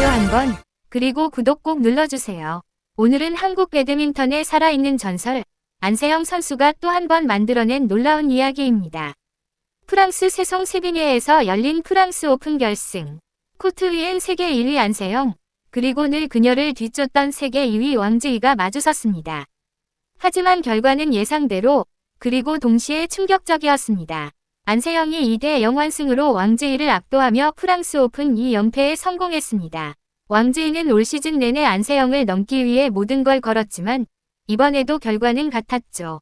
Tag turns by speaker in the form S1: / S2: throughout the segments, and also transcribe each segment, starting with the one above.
S1: 좋아요 한번, 그리고 구독 꼭 눌러주세요. 오늘은 한국 배드민턴의 살아있는 전설, 안세영 선수가 또 한 번 만들어낸 놀라운 이야기입니다. 프랑스 세송 세비뉴에서 열린 프랑스 오픈 결승. 코트 위엔 세계 1위 안세영, 그리고 늘 그녀를 뒤쫓던 세계 2위 왕지희가 마주섰습니다. 하지만 결과는 예상대로, 그리고 동시에 충격적이었습니다. 안세영이 2대 0 완승으로 왕지희를 압도하며 프랑스 오픈 2연패에 성공했습니다. 왕지희는 올 시즌 내내 안세영을 넘기 위해 모든 걸 걸었지만 이번에도 결과는 같았죠.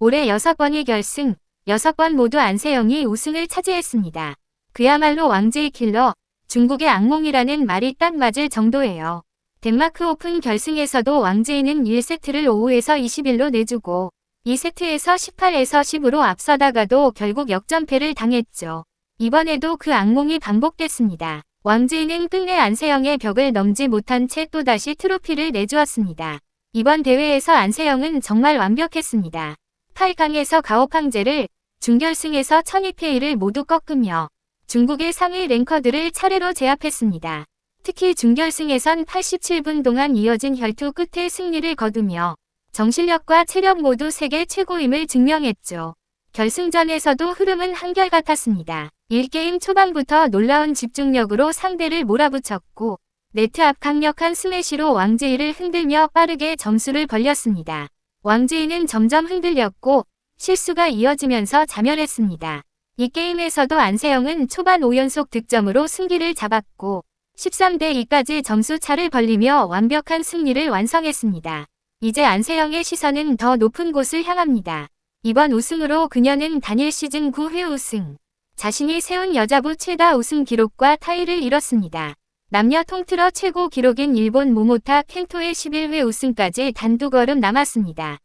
S1: 올해 6번의 결승, 6번 모두 안세영이 우승을 차지했습니다. 그야말로 왕지희 킬러, 중국의 악몽이라는 말이 딱 맞을 정도예요. 덴마크 오픈 결승에서도 왕지희는 1세트를 5에서 21로 내주고 2세트에서 18에서 10으로 앞서다가도 결국 역전패를 당했죠. 이번에도 그 악몽이 반복됐습니다. 왕지희는 끝내 안세영의 벽을 넘지 못한 채 또다시 트로피를 내주었습니다. 이번 대회에서 안세영은 정말 완벽했습니다. 8강에서 가오팡제를, 준결승에서 천이페이를 모두 꺾으며 중국의 상위 랭커들을 차례로 제압했습니다. 특히 준결승에선 87분 동안 이어진 혈투 끝에 승리를 거두며 정실력과 체력 모두 세계 최고임을 증명했죠. 결승전에서도 흐름은 한결같았습니다. 1게임 초반부터 놀라운 집중력으로 상대를 몰아붙였고 네트 앞 강력한 스매시로 왕지희를 흔들며 빠르게 점수를 벌렸습니다. 왕지희는 점점 흔들렸고 실수가 이어지면서 자멸했습니다. 이 게임에서도 안세영은 초반 5연속 득점으로 승기를 잡았고 13대 2까지 점수 차를 벌리며 완벽한 승리를 완성했습니다. 이제 안세영의 시선은 더 높은 곳을 향합니다. 이번 우승으로 그녀는 단일 시즌 9회 우승, 자신이 세운 여자부 최다 우승 기록과 타이를 이뤘습니다. 남녀 통틀어 최고 기록인 일본 모모타 켄토의 11회 우승까지 단두 걸음 남았습니다.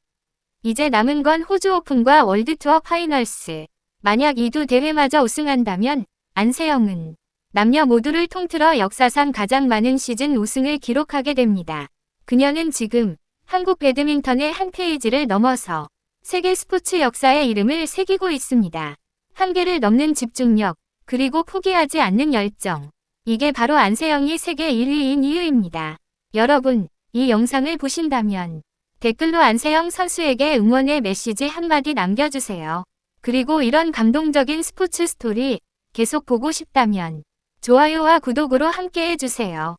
S1: 이제 남은 건 호주 오픈과 월드투어 파이널스. 만약 이 두 대회마저 우승한다면 안세영은 남녀 모두를 통틀어 역사상 가장 많은 시즌 우승을 기록하게 됩니다. 그녀는 지금 한국 배드민턴의 한 페이지를 넘어서 세계 스포츠 역사의 이름을 새기고 있습니다. 한계를 넘는 집중력, 그리고 포기하지 않는 열정. 이게 바로 안세영이 세계 1위인 이유입니다. 여러분, 이 영상을 보신다면 댓글로 안세영 선수에게 응원의 메시지 한마디 남겨주세요. 그리고 이런 감동적인 스포츠 스토리 계속 보고 싶다면 좋아요와 구독으로 함께 해주세요.